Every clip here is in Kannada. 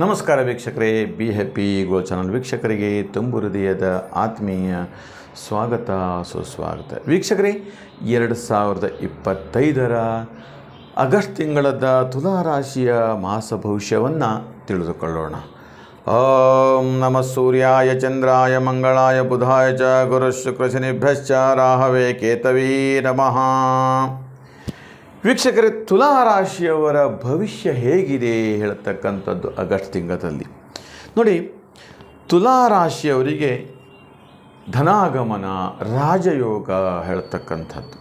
ನಮಸ್ಕಾರ ವೀಕ್ಷಕರೇ ಬಿ ಹ್ಯಾಪಿ ಗೋ ಚಾನಲ್ ವೀಕ್ಷಕರಿಗೆ ತುಂಬು ಹೃದಯದ ಆತ್ಮೀಯ ಸ್ವಾಗತ, ಸುಸ್ವಾಗತ. ವೀಕ್ಷಕರೇ, ಎರಡು ಸಾವಿರದ ಇಪ್ಪತ್ತೈದರ ಆಗಸ್ಟ್ ತಿಂಗಳದ ತುಲಾರಾಶಿಯ ಮಾಸ ಭವಿಷ್ಯವನ್ನು ತಿಳಿದುಕೊಳ್ಳೋಣ. ಓಂ ನಮ ಸೂರ್ಯಾಯ, ಚಂದ್ರಾಯ, ಮಂಗಳಾಯ, ಬುಧಾಯ ಚ ಗುರು ಶುಕ್ರ ಶನಿಭ್ಯಶ್ಚ, ರಾಹವೇ, ಕೇತವೀ ನಮಃ. ವೀಕ್ಷಕರೇ ತುಲಾ ರಾಶಿಯವರ ಭವಿಷ್ಯ ಹೇಗಿದೆ ಹೇಳ್ತಕ್ಕಂಥದ್ದು ಆಗಸ್ಟ್ ತಿಂಗಳಲ್ಲಿ. ನೋಡಿ ತುಲಾ ರಾಶಿಯವರಿಗೆ ಧನಾಗಮನ, ರಾಜಯೋಗ ಹೇಳ್ತಕ್ಕಂಥದ್ದು.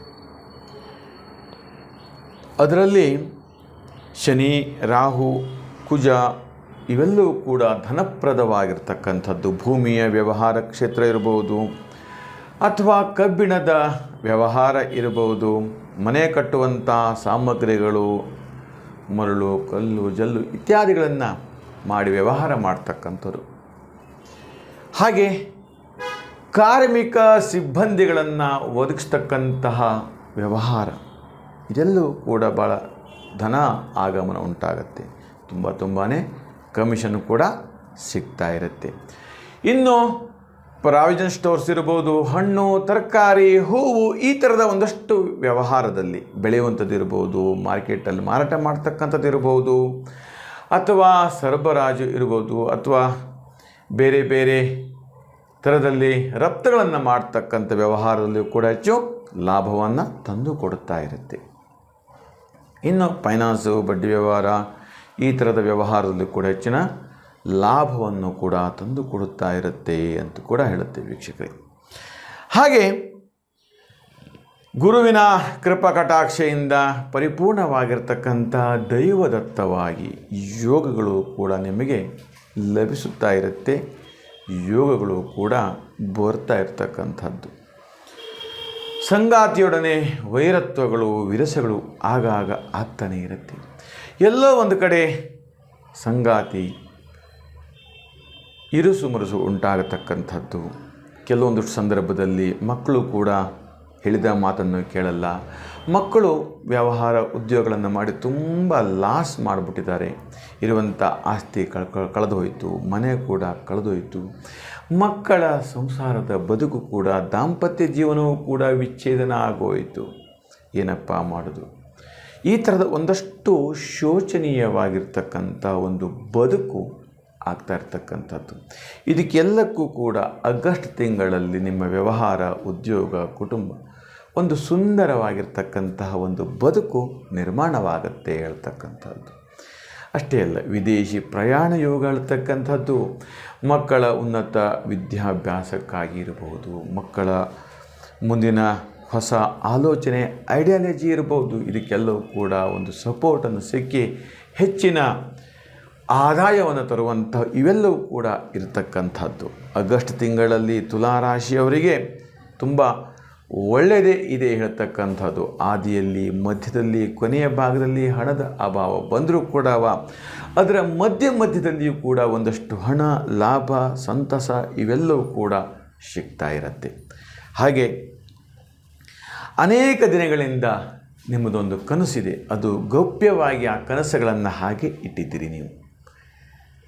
ಅದರಲ್ಲಿ ಶನಿ, ರಾಹು, ಕುಜ ಇವೆಲ್ಲವೂ ಕೂಡ ಧನಪ್ರದವಾಗಿರ್ತಕ್ಕಂಥದ್ದು. ಭೂಮಿಯ ವ್ಯವಹಾರ ಕ್ಷೇತ್ರ ಇರ್ಬೋದು ಅಥವಾ ಕಬ್ಬಿಣದ ವ್ಯವಹಾರ ಇರಬಹುದು ಮನೆ ಕಟ್ಟುವಂಥ ಸಾಮಗ್ರಿಗಳು, ಮರಳು, ಕಲ್ಲು, ಜಲ್ಲು ಇತ್ಯಾದಿಗಳನ್ನು ಮಾಡಿ ವ್ಯವಹಾರ ಮಾಡ್ತಕ್ಕಂಥದ್ದು ಹಾಗೆ ಕಾರ್ಮಿಕ ಸಿಬ್ಬಂದಿಗಳನ್ನು ಒದಗಿಸ್ತಕ್ಕಂತಹ ವ್ಯವಹಾರ ಇದೆಲ್ಲವೂ ಕೂಡ ಭಾಳ ಧನ ಆಗಮನ ಉಂಟಾಗತ್ತೆ. ತುಂಬ ತುಂಬಾ ಕಮಿಷನ್ ಕೂಡ ಸಿಗ್ತಾ ಇರುತ್ತೆ. ಇನ್ನು ಪ್ರಾವಿಜನ್ ಸ್ಟೋರ್ಸ್ ಇರ್ಬೋದು, ಹಣ್ಣು, ತರಕಾರಿ, ಹೂವು, ಈ ಥರದ ಒಂದಷ್ಟು ವ್ಯವಹಾರದಲ್ಲಿ ಬೆಳೆಯುವಂಥದ್ದು ಇರ್ಬೋದು, ಮಾರ್ಕೆಟಲ್ಲಿ ಮಾರಾಟ ಮಾಡ್ತಕ್ಕಂಥದ್ದು ಇರ್ಬೋದು, ಅಥವಾ ಸರಬರಾಜು ಇರ್ಬೋದು, ಅಥವಾ ಬೇರೆ ಬೇರೆ ಥರದಲ್ಲಿ ರಫ್ತುಗಳನ್ನು ಮಾಡ್ತಕ್ಕಂಥ ವ್ಯವಹಾರದಲ್ಲಿಯೂ ಕೂಡ ಹೆಚ್ಚು ಲಾಭವನ್ನು ತಂದು ಕೊಡುತ್ತಾ ಇರುತ್ತೆ. ಇನ್ನು ಫೈನಾನ್ಸು, ಬಡ್ಡಿ ವ್ಯವಹಾರ, ಈ ಥರದ ವ್ಯವಹಾರದಲ್ಲಿ ಕೂಡ ಹೆಚ್ಚಿನ ಲಾಭವನ್ನು ಕೂಡ ತಂದು ಕೊಡುತ್ತಾ ಇರುತ್ತೆ ಅಂತ ಕೂಡ ಹೇಳುತ್ತೆ ವೀಕ್ಷಕರೇ. ಹಾಗೆ ಗುರುವಿನ ಕೃಪಾ ಕಟಾಕ್ಷೆಯಿಂದ ಪರಿಪೂರ್ಣವಾಗಿರ್ತಕ್ಕಂಥ ದೈವದತ್ತವಾಗಿ ಯೋಗಗಳು ಕೂಡ ನಿಮಗೆ ಲಭಿಸುತ್ತಾ ಇರುತ್ತೆ, ಯೋಗಗಳು ಕೂಡ ಬರ್ತಾ ಇರ್ತಕ್ಕಂಥದ್ದು. ಸಂಗಾತಿಯೊಡನೆ ವೈರತ್ವಗಳು, ವಿರಸಗಳು ಆಗಾಗ ಆಗ್ತಾನೇ ಇರುತ್ತೆ. ಎಲ್ಲೋ ಒಂದು ಕಡೆ ಸಂಗಾತಿ ಇರುಸು ಮುರುಸು ಉಂಟಾಗತಕ್ಕಂಥದ್ದು. ಕೆಲವೊಂದು ಸಂದರ್ಭದಲ್ಲಿ ಮಕ್ಕಳು ಕೂಡ ಹೇಳಿದ ಮಾತನ್ನು ಕೇಳಲ್ಲ. ಮಕ್ಕಳು ವ್ಯವಹಾರ ಉದ್ಯೋಗಗಳನ್ನು ಮಾಡಿ ತುಂಬ ಲಾಸ್ ಮಾಡಿಬಿಟ್ಟಿದ್ದಾರೆ. ಇರುವಂಥ ಆಸ್ತಿ ಕಳ್ ಕಳೆದು ಹೋಯಿತು ಮನೆ ಕೂಡ ಕಳೆದೋಯಿತು. ಮಕ್ಕಳ ಸಂಸಾರದ ಬದುಕು ಕೂಡ, ದಾಂಪತ್ಯ ಜೀವನವೂ ಕೂಡ ವಿಚ್ಛೇದನ ಆಗೋಯಿತು. ಏನಪ್ಪ ಮಾಡೋದು? ಈ ಥರದ ಒಂದಷ್ಟು ಶೋಚನೀಯವಾಗಿರ್ತಕ್ಕಂಥ ಒಂದು ಬದುಕು ಆಗ್ತಾ ಇರ್ತಕ್ಕಂಥದ್ದು. ಇದಕ್ಕೆಲ್ಲಕ್ಕೂ ಕೂಡ ಆಗಸ್ಟ್ ತಿಂಗಳಲ್ಲಿ ನಿಮ್ಮ ವ್ಯವಹಾರ, ಉದ್ಯೋಗ, ಕುಟುಂಬ ಒಂದು ಸುಂದರವಾಗಿರ್ತಕ್ಕಂತಹ ಒಂದು ಬದುಕು ನಿರ್ಮಾಣವಾಗುತ್ತೆ ಹೇಳ್ತಕ್ಕಂಥದ್ದು. ಅಷ್ಟೇ ಅಲ್ಲ, ವಿದೇಶಿ ಪ್ರಯಾಣ ಯೋಗ ಹೇಳ್ತಕ್ಕಂಥದ್ದು ಮಕ್ಕಳ ಉನ್ನತ ವಿದ್ಯಾಭ್ಯಾಸಕ್ಕಾಗಿ ಇರಬಹುದು ಮಕ್ಕಳ ಮುಂದಿನ ಹೊಸ ಆಲೋಚನೆ ಐಡಿಯಾಲಜಿ ಇರಬಹುದು ಇದಕ್ಕೆಲ್ಲವೂ ಕೂಡ ಒಂದು ಸಪೋರ್ಟನ್ನು ಸಿಕ್ಕಿ ಹೆಚ್ಚಿನ ಆದಾಯವನ್ನು ತರುವಂಥ ಇವೆಲ್ಲವೂ ಕೂಡ ಇರತಕ್ಕಂಥದ್ದು. ಆಗಸ್ಟ್ ತಿಂಗಳಲ್ಲಿ ತುಲಾರಾಶಿಯವರಿಗೆ ತುಂಬ ಒಳ್ಳೆಯದೇ ಇದೆ ಹೇಳ್ತಕ್ಕಂಥದ್ದು. ಆದಿಯಲ್ಲಿ, ಮಧ್ಯದಲ್ಲಿ, ಕೊನೆಯ ಭಾಗದಲ್ಲಿ ಹಣದ ಅಭಾವ ಬಂದರೂ ಕೂಡ ಅದರ ಮಧ್ಯ ಮಧ್ಯದಲ್ಲಿಯೂ ಕೂಡ ಒಂದಷ್ಟು ಹಣ, ಲಾಭ, ಸಂತಸ ಇವೆಲ್ಲವೂ ಕೂಡ ಸಿಗ್ತಾ ಇರುತ್ತೆ. ಹಾಗೆ ಅನೇಕ ದಿನಗಳಿಂದ ನಿಮ್ಮದೊಂದು ಕನಸಿದೆ. ಅದು ಗೌಪ್ಯವಾಗಿ ಆ ಕನಸುಗಳನ್ನು ಹಾಗೆ ಇಟ್ಟಿದ್ದೀರಿ ನೀವು.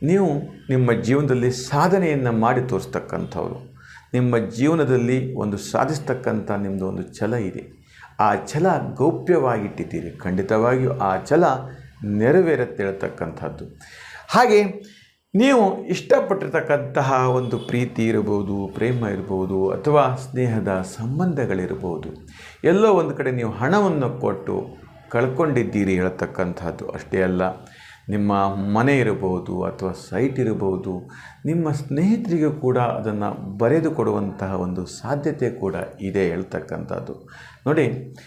ನೀವು ನಿಮ್ಮ ಜೀವನದಲ್ಲಿ ಸಾಧನೆಯನ್ನು ಮಾಡಿ ತೋರಿಸ್ತಕ್ಕಂಥವ್ರು. ನಿಮ್ಮ ಜೀವನದಲ್ಲಿ ಒಂದು ಸಾಧಿಸ್ತಕ್ಕಂಥ ನಿಮ್ಮದು ಒಂದು ಛಲ ಇದೆ. ಆ ಛಲ ಗೌಪ್ಯವಾಗಿಟ್ಟಿದ್ದೀರಿ. ಖಂಡಿತವಾಗಿಯೂ ಆ ಛಲ ನೆರವೇರುತ್ತೆ ಹಾಗೆ ನೀವು ಇಷ್ಟಪಟ್ಟಿರ್ತಕ್ಕಂತಹ ಒಂದು ಪ್ರೀತಿ ಇರಬಹುದು, ಪ್ರೇಮ ಇರಬಹುದು, ಅಥವಾ ಸ್ನೇಹದ ಸಂಬಂಧಗಳಿರ್ಬೋದು ಎಲ್ಲೋ ಒಂದು ಕಡೆ ನೀವು ಹಣವನ್ನು ಕೊಟ್ಟು ಕಳ್ಕೊಂಡಿದ್ದೀರಿ ಹೇಳ್ತಕ್ಕಂಥದ್ದು ಅಷ್ಟೇ ಅಲ್ಲ. ನಿಮ್ಮ ಮನೆ ಇರಬಹುದು ಅಥವಾ ಸೈಟ್ ಇರಬಹುದು, ನಿಮ್ಮ ಸ್ನೇಹಿತರಿಗೂ ಕೂಡ ಅದನ್ನು ಬರೆದು ಕೊಡುವಂತಹ ಒಂದು ಸಾಧ್ಯತೆ ಕೂಡ ಇದೆ ಹೇಳ್ತಕ್ಕಂಥದ್ದು. ನೋಡಿ,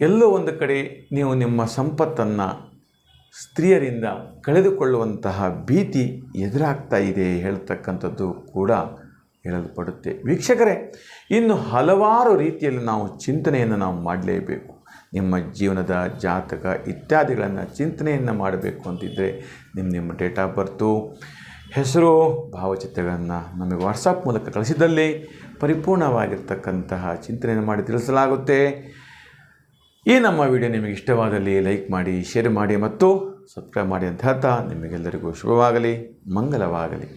ಎಲ್ಲೋ ಒಂದು ಕಡೆ ನೀವು ನಿಮ್ಮ ಸಂಪತ್ತನ್ನು ಸ್ತ್ರೀಯರಿಂದ ಕಳೆದುಕೊಳ್ಳುವಂತಹ ಭೀತಿ ಎದುರಾಗ್ತಾ ಇದೆ ಹೇಳ್ತಕ್ಕಂಥದ್ದು ಕೂಡ ಹೇಳಲ್ಪಡುತ್ತೆ. ವೀಕ್ಷಕರೇ, ಇನ್ನು ಹಲವಾರು ರೀತಿಯಲ್ಲಿ ನಾವು ಚಿಂತನೆಯನ್ನು ನಾವು ಮಾಡಲೇಬೇಕು. ನಿಮ್ಮ ಜೀವನದ ಜಾತಕ ಇತ್ಯಾದಿಗಳನ್ನು ಚಿಂತನೆಯನ್ನು ಮಾಡಬೇಕು ಅಂತಿದ್ದರೆ ನಿಮ್ಮ ನಿಮ್ಮ ಡೇಟ್ ಆಫ್ ಬರ್ತು, ಹೆಸರು, ಭಾವಚಿತ್ರಗಳನ್ನು ನಮಗೆ ವಾಟ್ಸಪ್ ಮೂಲಕ ಕಳಿಸಿದಲ್ಲಿ ಪರಿಪೂರ್ಣವಾಗಿರ್ತಕ್ಕಂತಹ ಚಿಂತನೆಯನ್ನು ಮಾಡಿ ತಿಳಿಸಲಾಗುತ್ತೆ. ಈ ನಮ್ಮ ವಿಡಿಯೋ ನಿಮಗೆ ಇಷ್ಟವಾದಲ್ಲಿ ಲೈಕ್ ಮಾಡಿ, ಶೇರ್ ಮಾಡಿ ಮತ್ತು ಸಬ್ಸ್ಕ್ರೈಬ್ ಮಾಡಿ ಅಂತ ಹೇಳ್ತಾ ನಿಮಗೆಲ್ಲರಿಗೂ ಶುಭವಾಗಲಿ ಮಂಗಲವಾಗಲಿ